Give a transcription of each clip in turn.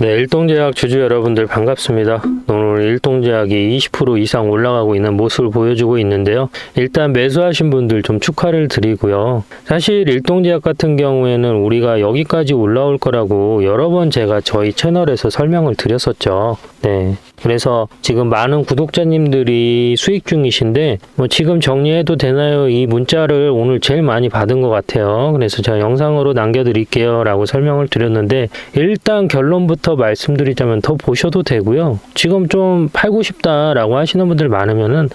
네, 일동제약 주주 여러분들 반갑습니다. 오늘 일동제약이 20% 이상 올라가고 있는 모습을 보여주고 있는데요. 일단 매수하신 분들 좀 축하를 드리고요. 사실 일동제약 같은 경우에는 우리가 여기까지 올라올 거라고 여러 번 제가 저희 채널에서 설명을 드렸었죠. 네. 그래서 지금 많은 구독자님들이 수익 중이신데 뭐 지금 정리해도 되나요? 이 문자를 오늘 제일 많이 받은 것 같아요. 그래서 제가 영상으로 남겨드릴게요 라고 설명을 드렸는데 일단 결론부터 말씀드리자면 더 보셔도 되고요. 지금 좀 팔고 싶다라고 하시는 분들 많으면은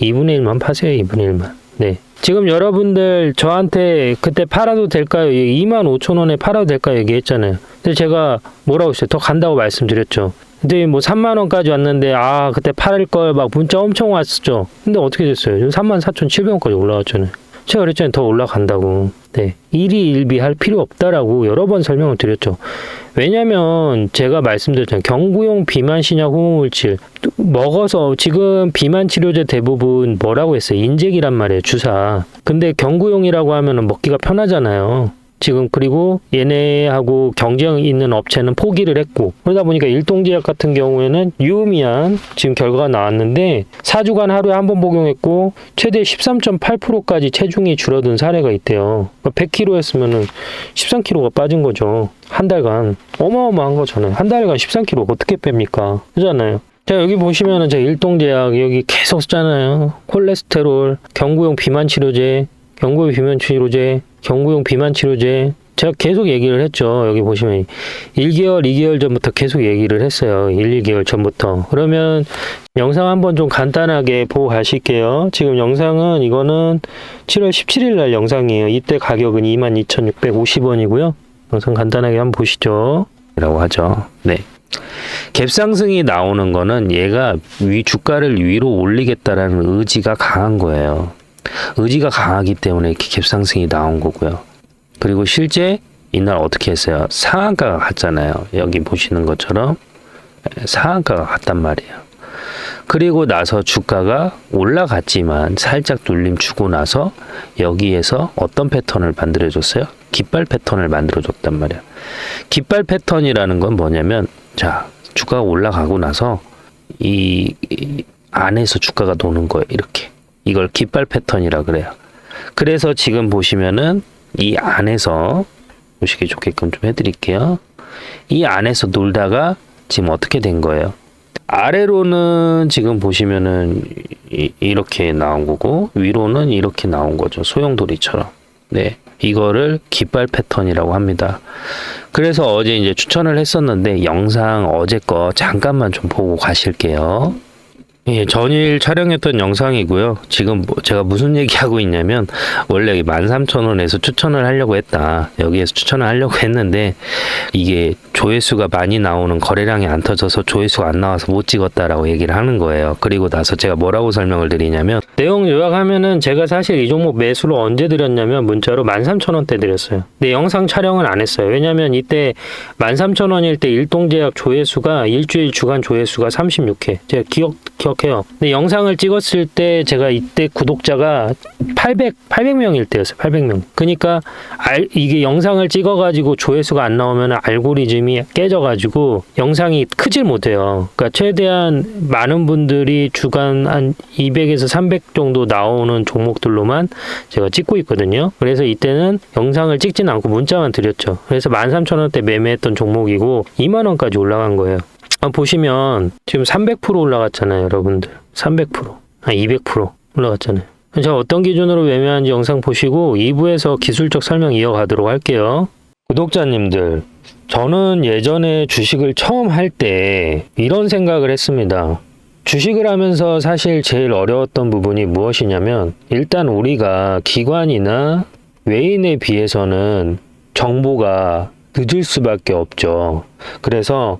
2분의 1만 파세요. 2분의 1만. 네. 지금 여러분들 저한테 그때 팔아도 될까요? 2만 5천 원에 팔아도 될까요? 얘기했잖아요. 근데 제가 뭐라고 했어요? 더 간다고 말씀드렸죠. 근데 뭐 3만 원까지 왔는데 아 그때 팔을 걸 막 문자 엄청 왔었죠. 근데 어떻게 됐어요? 지금 3만 4천 7백 원까지 올라왔잖아요. 제가 그랬잖아요. 더 올라간다고. 네. 일이 일비할 필요 없다라고 여러 번 설명을 드렸죠. 왜냐면 제가 말씀드렸잖아요. 경구용 비만 신약 호모물질 먹어서 지금 비만 치료제 대부분 뭐라고 했어요? 인젝이란 말이에요. 주사. 근데 경구용이라고 하면은 먹기가 편하잖아요. 지금 그리고 얘네하고 경쟁 있는 업체는 포기를 했고 그러다 보니까 일동제약 같은 경우에는 유의미한 지금 결과가 나왔는데 4주간 하루에 한 번 복용했고 최대 13.8%까지 체중이 줄어든 사례가 있대요. 100kg였으면은 13kg가 빠진 거죠. 한 달간 어마어마한 거잖아요. 한 달간 13kg 어떻게 뺍니까? 그잖아요. 자 여기 보시면은 제가 일동제약 여기 계속 쓰잖아요. 콜레스테롤, 경구용 비만 치료제, 경구용 비만 치료제, 경구용 비만 치료제 제가 계속 얘기를 했죠. 여기 보시면 1개월, 2개월 전부터 계속 얘기를 했어요. 1, 2개월 전부터. 그러면 영상 한번 좀 간단하게 보고 가실게요. 지금 영상은 이거는 7월 17일 날 영상이에요. 이때 가격은 22,650원이고요. 영상 간단하게 한번 보시죠. 라고 하죠. 네. 갭 상승이 나오는 거는 얘가 위 주가를 위로 올리겠다라는 의지가 강한 거예요. 의지가 강하기 때문에 이렇게 갭 상승이 나온 거고요. 그리고 실제 이날 어떻게 했어요? 상한가가 갔잖아요. 여기 보시는 것처럼 상한가가 갔단 말이에요. 그리고 나서 주가가 올라갔지만 살짝 눌림 주고 나서 여기에서 어떤 패턴을 만들어 줬어요? 깃발 패턴을 만들어 줬단 말이야. 깃발 패턴이라는 건 뭐냐면 자 주가가 올라가고 나서 이, 이 안에서 주가가 도는 거예요. 이렇게 이걸 깃발 패턴이라 그래요. 그래서 지금 보시면은 이 안에서 보시기 좋게끔 좀 해드릴게요. 이 안에서 놀다가 지금 어떻게 된 거예요? 아래로는 지금 보시면은 이, 이렇게 나온 거고 위로는 이렇게 나온 거죠. 소용돌이처럼. 네. 이거를 깃발 패턴이라고 합니다. 그래서 어제 이제 추천을 했었는데 영상 어제 거 잠깐만 좀 보고 가실게요. 예, 전일 촬영했던 영상이고요. 지금 뭐 제가 무슨 얘기하고 있냐면 원래 13,000원에서 추천을 하려고 했다. 여기에서 추천을 하려고 했는데 이게 조회수가 많이 나오는 거래량이 안 터져서 조회수가 안 나와서 못 찍었다라고 얘기를 하는 거예요. 그리고 나서 제가 뭐라고 설명을 드리냐면 내용 요약하면은 제가 사실 이 종목 매수를 언제 드렸냐면 문자로 13,000원대 드렸어요. 근데 영상 촬영은 안 했어요. 왜냐면 이때 13,000원일 때 일동제약 조회수가 일주일 주간 조회수가 36회. 제가 기억 기억 해요. 근데 영상을 찍었을 때 제가 이때 구독자가 800 800명일 때였어요. 800명. 그러니까 알, 이게 영상을 찍어 가지고 조회수가 안 나오면 알고리즘이 깨져 가지고 영상이 크질 못해요. 그러니까 최대한 많은 분들이 주간 한 200에서 300 정도 나오는 종목들로만 제가 찍고 있거든요. 그래서 이때는 영상을 찍진 않고 문자만 드렸죠. 그래서 13,000원대 매매했던 종목이고 2만 원까지 올라간 거예요. 아, 보시면 지금 300% 올라갔잖아요, 여러분들. 300%. 아, 200% 올라갔잖아요. 제가 어떤 기준으로 매매하는지 영상 보시고 2부에서 기술적 설명 이어가도록 할게요. 구독자님들, 저는 예전에 주식을 처음 할 때 이런 생각을 했습니다. 주식을 하면서 사실 제일 어려웠던 부분이 무엇이냐면 일단 우리가 기관이나 외인에 비해서는 정보가 늦을 수밖에 없죠. 그래서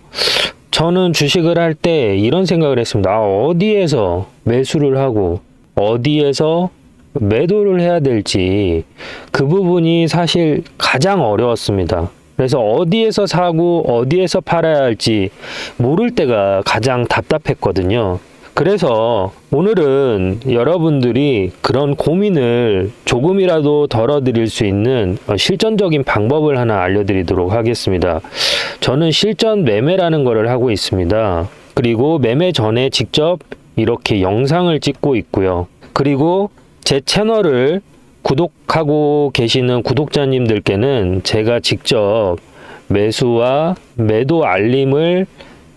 저는 주식을 할 때 이런 생각을 했습니다. 아, 어디에서 매수를 하고 어디에서 매도를 해야 될지 그 부분이 사실 가장 어려웠습니다. 그래서 어디에서 사고 어디에서 팔아야 할지 모를 때가 가장 답답했거든요. 그래서 오늘은 여러분들이 그런 고민을 조금이라도 덜어드릴 수 있는 어, 실전적인 방법을 하나 알려드리도록 하겠습니다. 저는 실전 매매라는 것을 하고 있습니다. 그리고 매매 전에 직접 이렇게 영상을 찍고 있고요. 그리고 제 채널을 구독하고 계시는 구독자님들께는 제가 직접 매수와 매도 알림을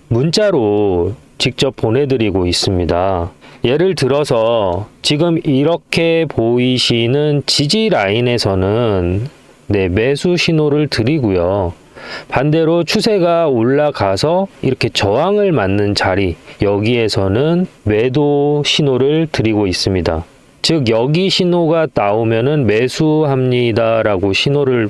문자로 직접 보내드리고 있습니다. 예를 들어서 지금 이렇게 보이시는 지지 라인에서는 네, 매수 신호를 드리고요. 반대로 추세가 올라가서 이렇게 저항을 맞는 자리, 여기에서는 매도 신호를 드리고 있습니다. 즉, 여기 신호가 나오면은 매수합니다라고 신호를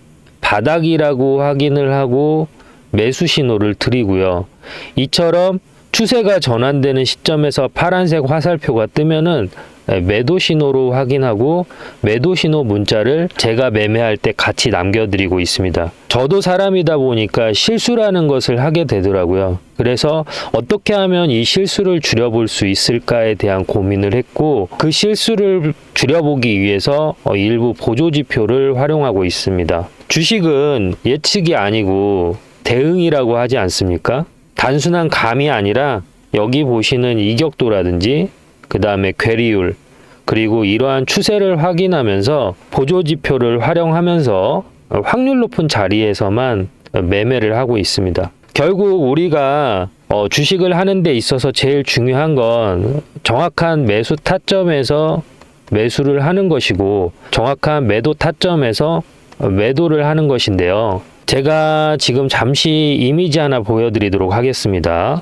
바닥이라고 확인을 하고 매수 신호를 드리고요. 이처럼 추세가 전환되는 시점에서 파란색 화살표가 뜨면은 매도 신호로 확인하고 매도 신호 문자를 제가 매매할 때 같이 남겨드리고 있습니다. 저도 사람이다 보니까 실수라는 것을 하게 되더라고요. 그래서 어떻게 하면 이 실수를 줄여볼 수 있을까에 대한 고민을 했고 그 실수를 줄여보기 위해서 어, 일부 보조지표를 활용하고 있습니다. 주식은 예측이 아니고 대응이라고 하지 않습니까? 단순한 감이 아니라 여기 보시는 이격도라든지 그 다음에 괴리율 그리고 이러한 추세를 확인하면서 보조지표를 활용하면서 확률 높은 자리에서만 매매를 하고 있습니다. 결국 우리가 어, 주식을 하는 데 있어서 제일 중요한 건 정확한 매수 타점에서 매수를 하는 것이고 정확한 매도 타점에서 매도를 하는 것인데요. 제가 지금 잠시 이미지 하나 보여드리도록 하겠습니다.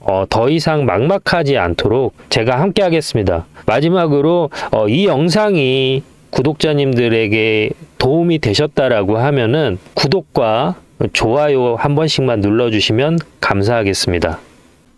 어, 더 이상 막막하지 않도록 제가 함께 하겠습니다. 마지막으로 어, 이 영상이 구독자님들에게 도움이 되셨다라고 하면은 구독과 좋아요 한 번씩만 눌러주시면 감사하겠습니다.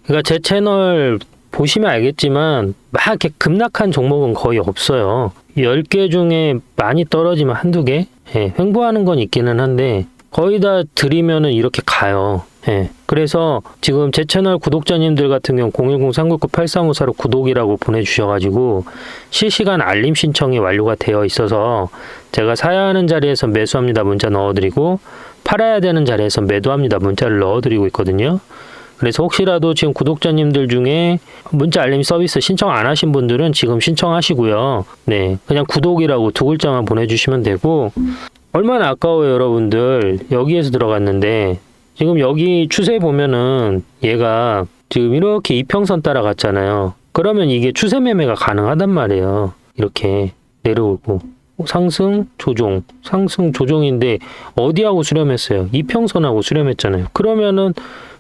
그러니까 제 채널 보시면 알겠지만 막 이렇게 급락한 종목은 거의 없어요. 10개 중에 많이 떨어지면 한두 개? 예, 횡보하는 건 있기는 한데 거의 다 드리면은 이렇게 가요. 예. 그래서 지금 제 채널 구독자님들 같은 경우 010-399-8354로 구독이라고 보내주셔가지고 실시간 알림 신청이 완료가 되어 있어서 제가 사야 하는 자리에서 매수합니다 문자 넣어드리고 팔아야 되는 자리에서 매도합니다 문자를 넣어드리고 있거든요. 그래서 혹시라도 지금 구독자님들 중에 문자 알림 서비스 신청 안 하신 분들은 지금 신청하시고요. 네. 그냥 구독이라고 두 글자만 보내주시면 되고 얼마나 아까워요 여러분들 여기에서 들어갔는데 지금 여기 추세 보면은 얘가 지금 이렇게 이평선 따라갔잖아요. 그러면 이게 추세 매매가 가능하단 말이에요. 이렇게 내려오고 상승 조종 상승 조종인데 어디하고 수렴했어요? 이평선하고 수렴했잖아요. 그러면은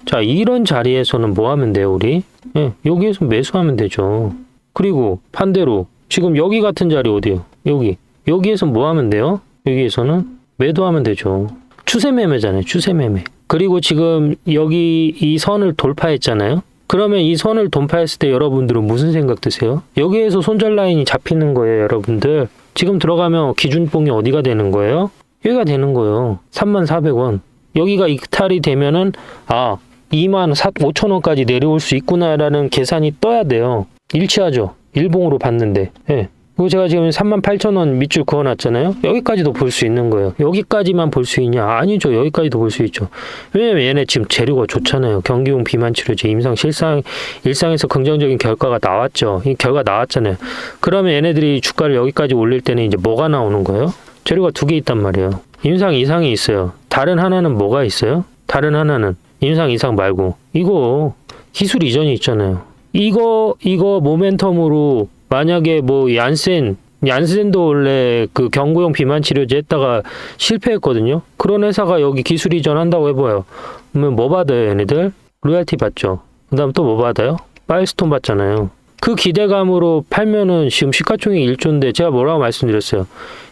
자 이런 자리에서는 뭐 하면 돼요 우리? 예, 여기에서 매수하면 되죠. 그리고 반대로 지금 여기 같은 자리 어디요? 여기 여기에서 뭐 하면 돼요? 여기에서는 매도하면 되죠. 추세 매매잖아요. 추세 매매. 그리고 지금 여기 이 선을 돌파했잖아요. 그러면 이 선을 돌파했을 때 여러분들은 무슨 생각 드세요? 여기에서 손절 라인이 잡히는 거예요, 여러분들. 지금 들어가면 기준봉이 어디가 되는 거예요? 여기가 되는 거예요. 34,400원. 여기가 이탈이 되면은 아, 2만 5천 원까지 내려올 수 있구나라는 계산이 떠야 돼요. 일치하죠. 일봉으로 봤는데. 예. 그리고 제가 지금 38,000원 밑줄 그어놨잖아요. 여기까지도 볼 수 있는 거예요. 여기까지만 볼 수 있냐? 아니죠. 여기까지도 볼 수 있죠. 왜냐면 얘네 지금 재료가 좋잖아요. 경기용 비만 치료제 임상 실상 일상에서 긍정적인 결과가 나왔죠. 이 결과 나왔잖아요. 그러면 얘네들이 주가를 여기까지 올릴 때는 이제 뭐가 나오는 거예요? 재료가 두 개 있단 말이에요. 임상 이상이 있어요. 다른 하나는 뭐가 있어요? 다른 하나는 임상 이상 말고 이거 기술 이전이 있잖아요. 이거 이거 모멘텀으로 만약에 뭐 얀센 얀센도 원래 그 경구용 비만 치료제 했다가 실패했거든요. 그런 회사가 여기 기술 이전한다고 해봐요. 그러면 뭐 받아요, 얘네들? 로얄티 받죠. 그 다음 또 뭐 받아요? 파일스톤 받잖아요. 그 기대감으로 팔면은 지금 시가총액 1조인데 제가 뭐라고 말씀드렸어요.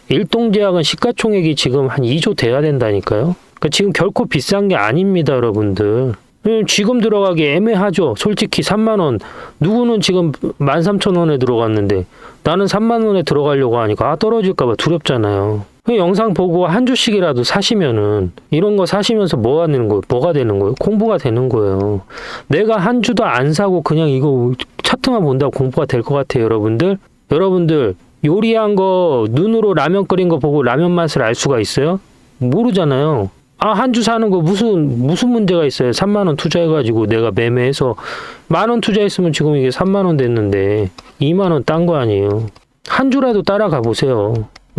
일동제약은 시가총액이 지금 한 2조 돼야 된다니까요. 그러니까 지금 결코 비싼 게 아닙니다, 여러분들. 왜냐면 지금 들어가기 애매하죠. 솔직히 3만 원. 누구는 지금 13,000원에 들어갔는데 나는 3만 원에 들어가려고 하니까 아 떨어질까 봐 두렵잖아요. 그 영상 보고 한 주씩이라도 사시면은 이런 거 사시면서 뭐 하는 거예요? 뭐가 되는 거예요? 공부가 되는 거예요. 내가 한 주도 안 사고 그냥 이거 차트만 본다고 공부가 될 것 같아요, 여러분들. 여러분들 요리한 거 눈으로 라면 끓인 거 보고 라면 맛을 알 수가 있어요? 모르잖아요. 아, 한 주 사는 거 무슨, 무슨 문제가 있어요? 3만원 투자해가지고 내가 매매해서 만 원 투자했으면 지금 이게 3만원 됐는데 2만원 딴 거 아니에요. 한 주라도 따라가 보세요.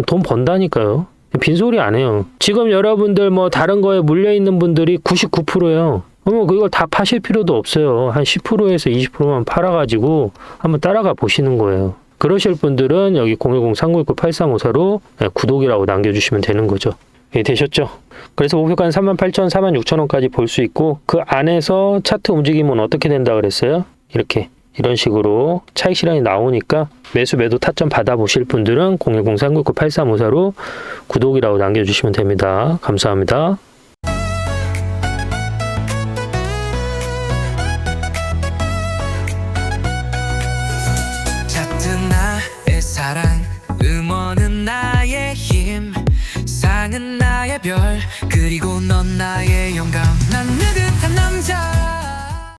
돈 번다니까요. 빈소리 안 해요. 지금 여러분들 뭐 다른 거에 물려있는 분들이 99%예요. 그러면 그걸 다 파실 필요도 없어요. 한 10%에서 20%만 팔아가지고 한번 따라가 보시는 거예요. 그러실 분들은 여기 010-3969-8354로 구독이라고 남겨주시면 되는 거죠. 예, 되셨죠? 그래서 목표가는 38,000, 46,000원까지 볼 수 있고 그 안에서 차트 움직임은 어떻게 된다 그랬어요? 이렇게 이런 식으로 차익 실현이 나오니까 매수 매도 타점 받아보실 분들은 010-399-8354로 구독이라고 남겨주시면 됩니다. 감사합니다.